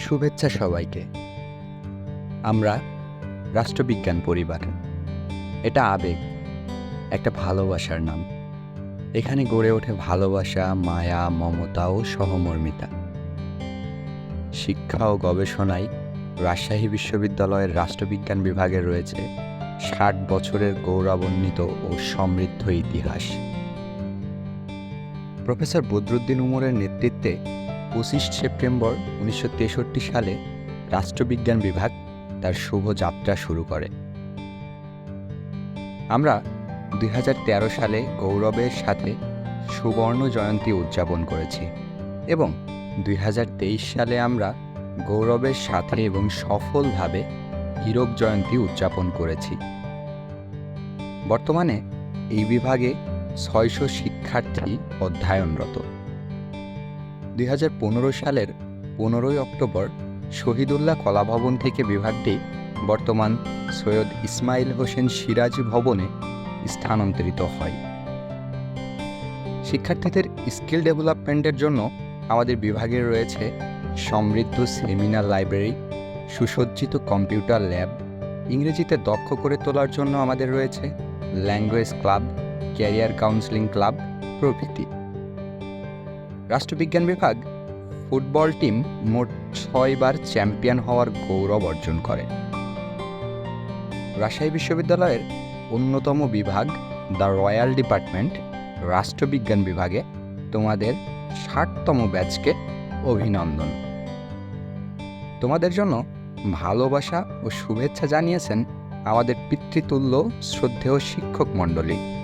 শুভেচ্ছা সবাইকে। আমরা রাষ্ট্রবিজ্ঞান পরিবার। এটা আবেগ, একটা ভালোবাসার নাম। এখানে গড়ে ওঠে ভালোবাসা, মায়া, মমতা ও সহমর্মিতা। শিক্ষা ও গবেষণায় রাজশাহী বিশ্ববিদ্যালয়ের রাষ্ট্রবিজ্ঞান বিভাগে রয়েছে ষাট বছরের গৌরবান্বিত ও সমৃদ্ধ ইতিহাস। প্রফেসর বদরুদ্দিন উমরের নেতৃত্বে পঁচিশ সেপ্টেম্বর উনিশশো তেষট্টি সালে রাষ্ট্রবিজ্ঞান বিভাগ তার শুভ যাত্রা শুরু করে। আমরা দুই হাজার তেরো সালে গৌরবের সাথে সুবর্ণ জয়ন্তী উদযাপন করেছি এবং দুই হাজার তেইশ সালে আমরা গৌরবের সাথে এবং সফলভাবে হীরক জয়ন্তী উদযাপন করেছি। বর্তমানে এই বিভাগে ছয়শো শিক্ষার্থী অধ্যয়নরত। দুই হাজার পনেরো সালের পনেরোই অক্টোবর শহীদুল্লাহ কলাভবন থেকে বিভাগটি বর্তমান সৈয়দ ইসমাইল হোসেন সিরাজি ভবনে স্থানান্তরিত হয়। শিক্ষার্থীদের স্কিল ডেভেলপমেন্টের জন্য আমাদের বিভাগে রয়েছে সমৃদ্ধ সেমিনার লাইব্রেরি, সুসজ্জিত কম্পিউটার ল্যাব, ইংরেজিতে দক্ষ করে তোলার জন্য আমাদের রয়েছে language club, career counselling club প্রভৃতি। রাষ্ট্রবিজ্ঞান বিভাগ, ফুটবল টিম মোট ছয়বার চ্যাম্পিয়ন হওয়ার গৌরব অর্জন করে। রাজশাহী বিশ্ববিদ্যালয়ের অন্যতম বিভাগ, দ্য রয়্যাল ডিপার্টমেন্ট, রাষ্ট্রবিজ্ঞান বিভাগে তোমাদের ষাটতম ব্যাচকে অভিনন্দন। তোমাদের জন্য ভালোবাসা ও শুভেচ্ছা জানিয়েছেন আমাদের পিতৃতুল্য শ্রদ্ধেয় শিক্ষক মণ্ডলী।